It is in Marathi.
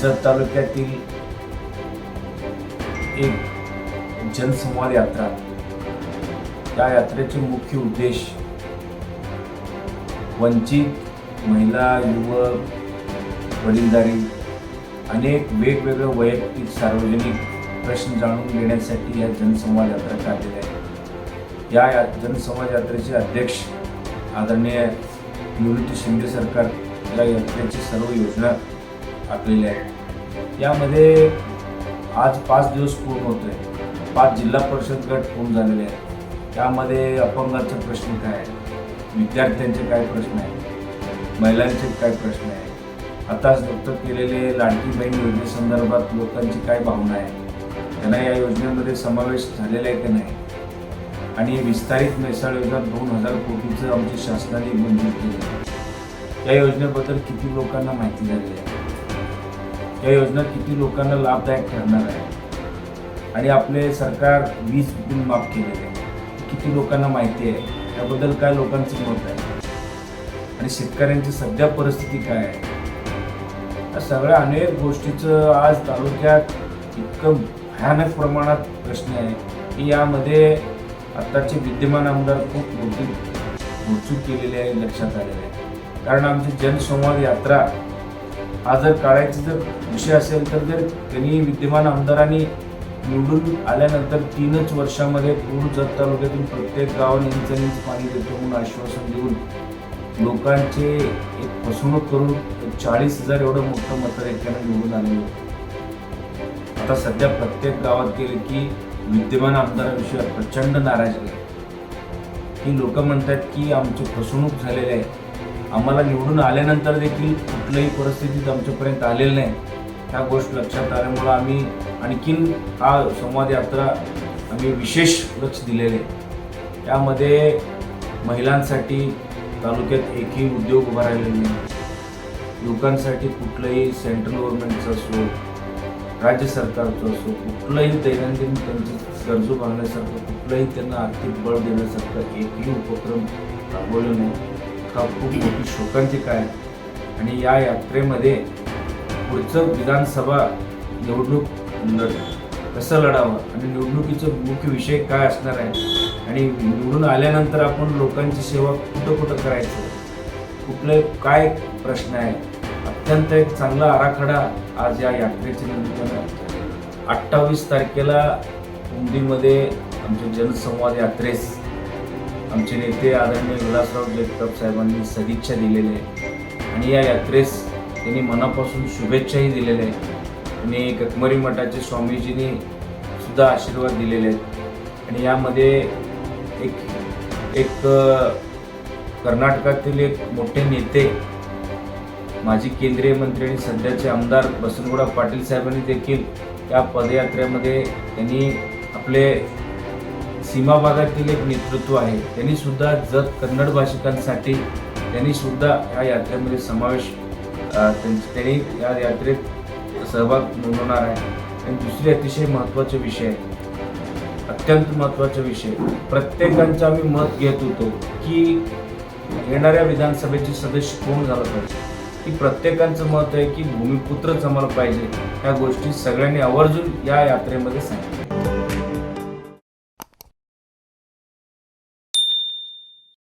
जत तालुक्यातील एक जनसंवाद यात्रा त्या यात्रेचे मुख्य उद्देश वंचित महिला युवक वडीलधारी अनेक वेगवेगळे वैयक्तिक सार्वजनिक प्रश्न जाणून घेण्यासाठी या जनसंवाद यात्रा काढलेल्या आहे या जनसंवाद यात्रेचे अध्यक्ष आदरणीय युनिटी शिंदे सरकार या यात्रेची सर्व योजना आखलेले आहेत. यामध्ये आज पाच दिवस पूर्ण होतो आहे पाच जिल्हा परिषद गट पूर्ण झालेले आहेत. त्यामध्ये अपंगांचे प्रश्न काय विद्यार्थ्यांचे काय प्रश्न आहेत? महिलांचे काय प्रश्न आहे आताच नुकतं केलेले लाडकी बहीण योजनेसंदर्भात लोकांची काय भावना आहे? त्यांना या योजनेमध्ये समावेश झालेला आहे की नाही? आणि विस्तारित मेसाळ योजना दोन हजार कोटीचं आमच्या शासनाने मंजूर केलं या योजनेबद्दल किती लोकांना माहिती झाली आहे? या योजना किती लोकांना लाभदायक ठरणार आहे? आणि आपले सरकार वीज बिल माफ केलेले आहे. किती लोकांना माहिती आहे? त्याबद्दल काय लोकांचं मत आहे? आणि शेतकऱ्यांची सध्या परिस्थिती काय आहे? या सगळ्या अनेक गोष्टीचं आज तालुक्यात इतकं भयानक प्रमाणात प्रश्न आहे की यामध्ये आत्ताचे विद्यमान आमदार खूप मोठी घोचूक केलेली आहे लक्षात आलेले आहे. कारण आमची जनसंवाद यात्रा हा जर काढायचा जर विषय असेल तर जर त्यांनी विद्यमान आमदारांनी निवडून आल्यानंतर तीनच वर्षामध्ये पूर्ण जत तालुक्यातून प्रत्येक गावाने इंच इंच पाणी देतो म्हणून आश्वासन देऊन लोकांचे एक फसवणूक करून चाळीस हजार एवढं मोठं मतदारांना निवडून आलेलं होतं. आता सध्या प्रत्येक गावात गेले की विद्यमान आमदाराविषयी प्रचंड नाराजी आहे की लोक म्हणतात की आमची फसवणूक झालेली आहे आम्हाला निवडून आल्यानंतर देखील कुठल्याही परिस्थितीत आमच्यापर्यंत आलेलं नाही. ह्या गोष्ट लक्षात आल्यामुळं आम्ही आणखीन हा संवाद यात्रा आम्ही विशेष लक्ष दिलेले आहे. त्यामध्ये महिलांसाठी तालुक्यात एकही उद्योग उभा राहिलेला नाही. लोकांसाठी कुठलंही सेंट्रल गव्हर्नमेंटचं असो राज्य सरकारचं असो कुठलंही दैनंदिन त्यांची गरजू भागण्यासारखं कुठलंही त्यांना आर्थिक बळ देण्यासारखं एकही उपक्रम राबवलं नाही. हा खूप मोठी शोकांतिक आहे. आणि या यात्रेमध्ये पुढचं विधानसभा निवडणूक लढ कसं लढावं आणि निवडणुकीचं मुख्य विषय काय असणार आहे? आणि निवडून आल्यानंतर आपण लोकांची सेवा कुठं कुठं करायचं? कुठले काय प्रश्न आहे? अत्यंत एक चांगला आराखडा आज या यात्रेच्या निमित्तानं अठ्ठावीस तारखेला मुंबईमध्ये आमच्या जनसंवाद यात्रेस आमचे नेते आदरणीय विलासराव जगताप साहेबांनी सदिच्छा दिलेल्या आहे आणि या यात्रेस त्यांनी मनापासून शुभेच्छाही दिलेल्या आहेत. आणि ककमरी मठाचे स्वामीजींनी सुद्धा आशीर्वाद दिलेले आहेत. आणि यामध्ये एक एक कर्नाटकातील एक मोठे नेते माजी केंद्रीय मंत्री आणि सध्याचे आमदार बसनगुडा पाटील साहेबांनी देखील या पदयात्रेमध्ये त्यांनी आपले सीमा भागातील एक नेतृत्व आहे. त्यांनी सुद्धा जत कन्नड भाषिकांसाठी त्यांनी सुद्धा या यात्रेमध्ये समावेश त्यांनी या यात्रेत सहभाग नोंदवणार आहे. आणि दुसरी अतिशय महत्त्वाचे विषय आहे. अत्यंत महत्त्वाचा विषय. प्रत्येकांचं आम्ही मत घेत होतो की येणाऱ्या विधानसभेचे सदस्य कोण झालं पाहिजे? की प्रत्येकांचं मत आहे की भूमिपुत्रच आम्हाला पाहिजे. ह्या गोष्टी सगळ्यांनी आवर्जून या यात्रेमध्ये सांगितलं